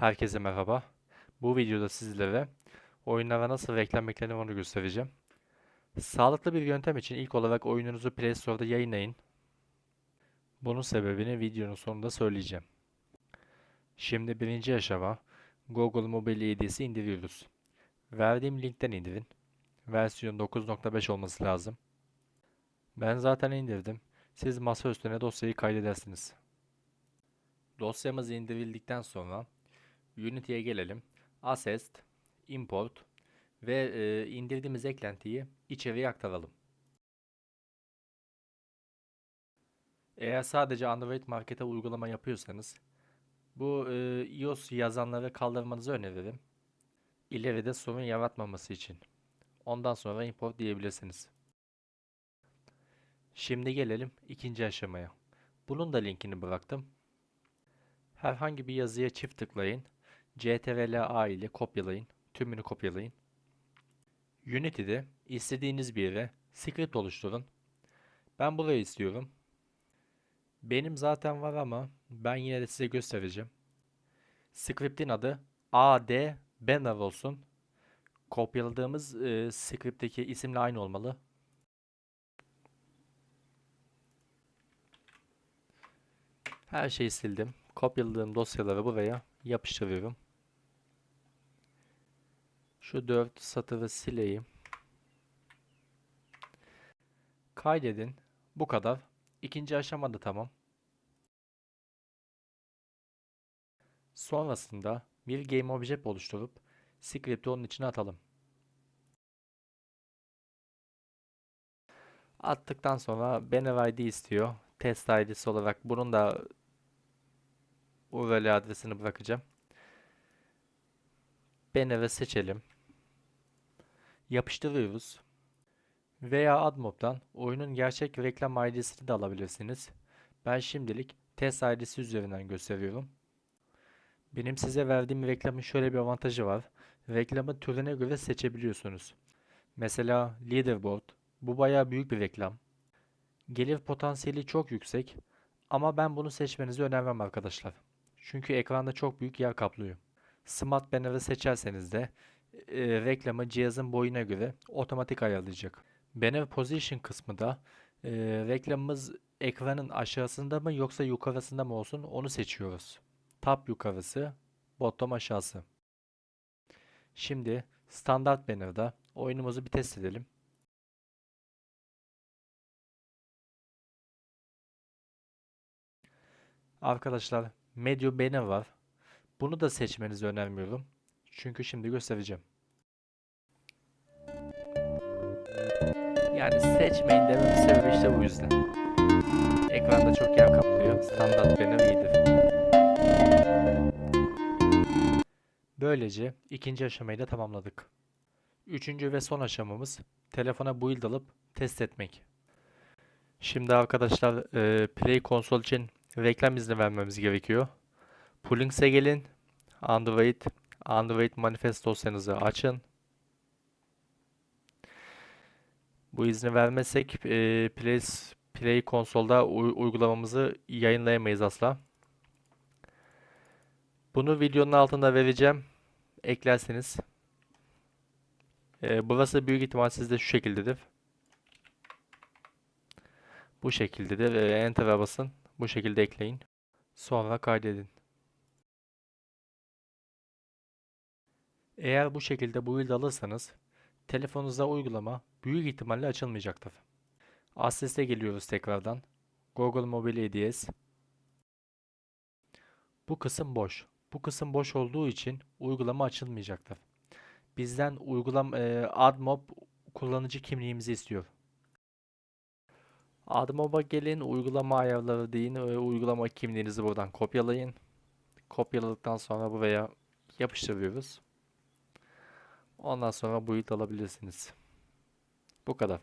Herkese merhaba. Bu videoda sizlere oyunlara nasıl reklam eklenir onu göstereceğim. Sağlıklı bir yöntem için ilk olarak oyununuzu Play Store'da yayınlayın. Bunun sebebini videonun sonunda söyleyeceğim. Şimdi birinci aşama Google Mobile EDS'i indiriyoruz. Verdiğim linkten indirin. Versiyon 9.5 olması lazım. Ben zaten indirdim. Siz masa üstüne dosyayı kaydedersiniz. Dosyamız indirildikten sonra Unity'ye gelelim. Assest, Import ve e, indirdiğimiz eklentiyi içeriye aktaralım. Eğer sadece Android Market'e uygulama yapıyorsanız bu e, iOS yazanları kaldırmanızı öneririm. İleride sorun yaratmaması için. Ondan sonra import diyebilirsiniz. Şimdi gelelim ikinci aşamaya. Bunun da linkini bıraktım. Herhangi bir yazıya çift tıklayın. CTRL-A ile kopyalayın. Tümünü kopyalayın. Unity'de istediğiniz bir yere script oluşturun. Ben burayı istiyorum. Benim zaten var ama ben yine de size göstereceğim. Script'in adı AD Banner olsun. Kopyaladığımız e, script'teki isimle aynı olmalı. Her şeyi sildim. Kopyaladığım dosyaları buraya yapıştırıyorum. Şu dört satırı sileyim. Kaydedin. Bu kadar. İkinci aşamada tamam. Sonrasında bir game object oluşturup script'i onun içine atalım. Attıktan sonra banner ID istiyor. Test ID'si olarak bunun da URL adresini bırakacağım. Banner'ı seçelim. Yapıştırıyoruz. Veya AdMob'dan oyunun gerçek reklam ID'sini de alabilirsiniz. Ben şimdilik test ID'si üzerinden gösteriyorum. Benim size verdiğim reklamın şöyle bir avantajı var. Reklamı türüne göre seçebiliyorsunuz. Mesela Leaderboard. Bu bayağı büyük bir reklam. Gelir potansiyeli çok yüksek. Ama ben bunu seçmenizi önermem arkadaşlar. Çünkü ekranda çok büyük yer kaplıyor. Smart Banner'ı seçerseniz de e, reklamı cihazın boyuna göre otomatik ayarlayacak. Banner Position kısmı da e, reklamımız ekranın aşağısında mı yoksa yukarısında mı olsun onu seçiyoruz. Top yukarısı, bottom aşağısı. Şimdi standart banner'da oyunumuzu bir test edelim. Arkadaşlar Medium banner var. Bunu da seçmenizi önermiyorum. Çünkü şimdi göstereceğim. Yani seçmeyin dememin sebebi işte bu yüzden. Ekranda çok yer kaplıyor. Standart banner iyidir. Böylece ikinci aşamayı da tamamladık. Üçüncü ve son aşamamız telefona build alıp test etmek. Şimdi arkadaşlar e, Play konsol için reklam izni vermemiz gerekiyor. Pullings'e gelin. Android Android manifest dosyanızı açın. Bu izni vermezsek e, Play, Play konsolda uygulamamızı yayınlayamayız asla. Bunu videonun altında vereceğim. Eklerseniz. E, burası büyük ihtimal sizde şu şekildedir. Bu şekildedir. E, Enter'a basın. Bu şekilde ekleyin. Sonra kaydedin. Eğer bu şekilde build alırsanız telefonunuzda uygulama büyük ihtimalle açılmayacaktır. Access'e geliyoruz tekrardan. Google Mobile EDS. Bu kısım boş. Bu kısım boş olduğu için uygulama açılmayacaktır. Bizden uygulam e, AdMob kullanıcı kimliğimizi istiyor. AdMob'a gelin, uygulama ayarları deyin ve uygulama kimliğinizi buradan kopyalayın. Kopyaladıktan sonra buraya yapıştırıyoruz. Ondan sonra build alabilirsiniz. Bu kadar.